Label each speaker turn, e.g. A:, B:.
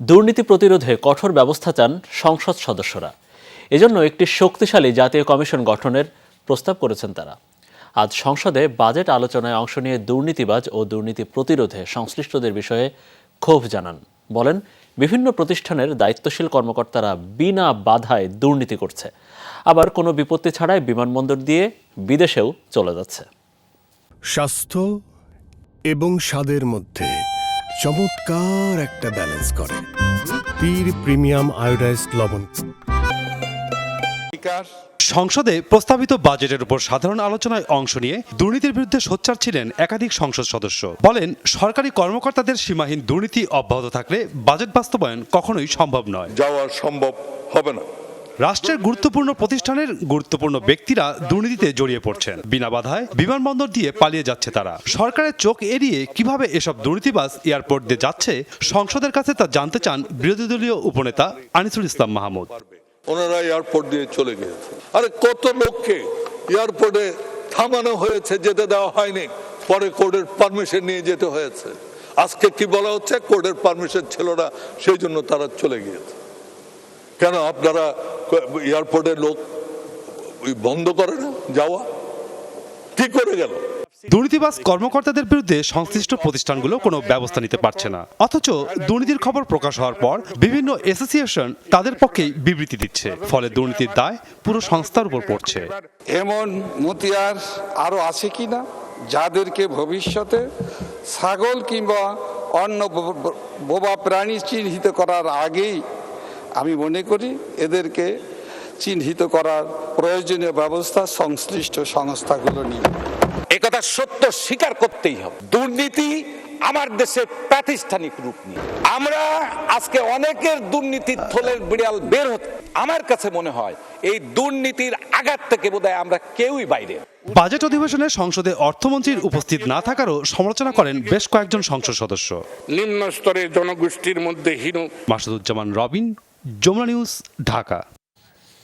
A: দুর্নীতি প্রতিরোধে কঠোর ব্যবস্থা চান সংসদ সদস্যরা। এজন্য একটি শক্তিশালী জাতীয় কমিশন গঠনের প্রস্তাব করেছেন তারা। আজ সংসদে বাজেট আলোচনায় অংশ নিয়ে দুর্নীতিবাজ ও দুর্নীতি প্রতিরোধে সংশ্লিষ্টদের বিষয়ে ক্ষোভ জানান। বলেন, বিভিন্ন প্রতিষ্ঠানের দায়িত্বশীল কর্মকর্তারা বিনা বাধায় দুর্নীতি করছে। আবার কোনো বিপত্তি ছাড়াই বিমানবন্দর দিয়ে বিদেশেও চলে যাচ্ছে।
B: স্বাস্থ্য এবং স্বাদের মধ্যে চমৎকার একটা ব্যালেন্স করে। পীর প্রিমিয়াম আয়োডাইজড লবণ।
C: বিকাশ
D: সংসদে প্রস্তাবিত বাজেটের উপর সাধারণ আলোচনায় অংশ নিয়ে দুর্নীতির বিরুদ্ধে সোচ্চার ছিলেন একাধিক সংসদ সদস্য। বলেন সরকারি কর্মকর্তাদের সীমাহীন দুর্নীতি অব্যাহত থাকলে বাজেট বাস্তবায়ন কখনোই সম্ভব নয়।
C: যাওয়া সম্ভব হবে না।
D: রাষ্ট্রের গুরুত্বপূর্ণ প্রতিষ্ঠানের গুরুত্বপূর্ণ ব্যক্তিরা দুর্নীতিতে জড়িয়ে পড়ছেন। বিনা বাধায় বিমানবন্দর দিয়ে পালিয়ে যাচ্ছে তারা। সরকারের চোখ এড়িয়ে কীভাবে এসব দুর্নীতিবাজ এয়ারপোর্ট দিয়ে যাচ্ছে, সংসদের কাছে তা জানতে চান বিরোধী দলীয় উপনেতা আনিসুল ইসলাম মাহমুদ।
C: ওনারা এয়ারপোর্ট দিয়ে চলে গিয়েছে। আরে কত লোককে এয়ারপোর্টে থামানো হয়েছে, যেতে দেওয়া হয়নি। পরে কোর্টের পারমিশন নিয়ে যেতে হয়েছে। আজকে কি বলা হচ্ছে? কোর্টের পারমিশন ছিল না, সেই জন্য তারা চলে গিয়েছে। কেন আপনারা এয়ারপোর্টের লোক বন্ধ করে না যাওয়া? কি করে গেল?
D: দুর্নীতিবাজ কর্মকর্তাদের বিরুদ্ধে সংশ্লিষ্ট প্রতিষ্ঠানগুলো কোনো ব্যবস্থা নিতে পারছে না। অথচ দুর্নীতির খবর প্রকাশ হওয়ার পর বিভিন্ন অ্যাসোসিয়েশন তাদের পক্ষেই বিবৃতি দিচ্ছে। ফলে দুর্নীতির দায় পুরো সংস্থার উপর পড়ছে।
E: এমন মতিয়ার আরও আছে কি না যাদেরকে ভবিষ্যতে ছাগল কিংবা অন্য বোবা প্রাণী চিহ্নিত করার আগেই আমি মনে করি এদেরকে চিহ্নিত করার প্রয়োজনীয় ব্যবস্থা সংশ্লিষ্ট সংস্থাগুলো নিয়ে।
F: একথা সত্য স্বীকার করতেই হবে। দুর্নীতি আমার দেশে প্রাতিষ্ঠানিক রূপ নিয়ে। আমরা আজকে অনেকের দুর্নীতির থলের বিড়াল বের হতে আমার কাছে মনে হয় এই দুর্নীতির আঘাত থেকে বোধহয় আমরা কেউই বাইরে
D: বাজেট অধিবেশনে সংসদে অর্থমন্ত্রীর উপস্থিত না থাকারও সমালোচনা করেন বেশ কয়েকজন সংসদ সদস্য।
G: নিম্ন স্তরের জনগোষ্ঠীর মধ্যে হীন
D: মাসুদুজ্জামান রবিন যমুনা নিউজ ঢাকা।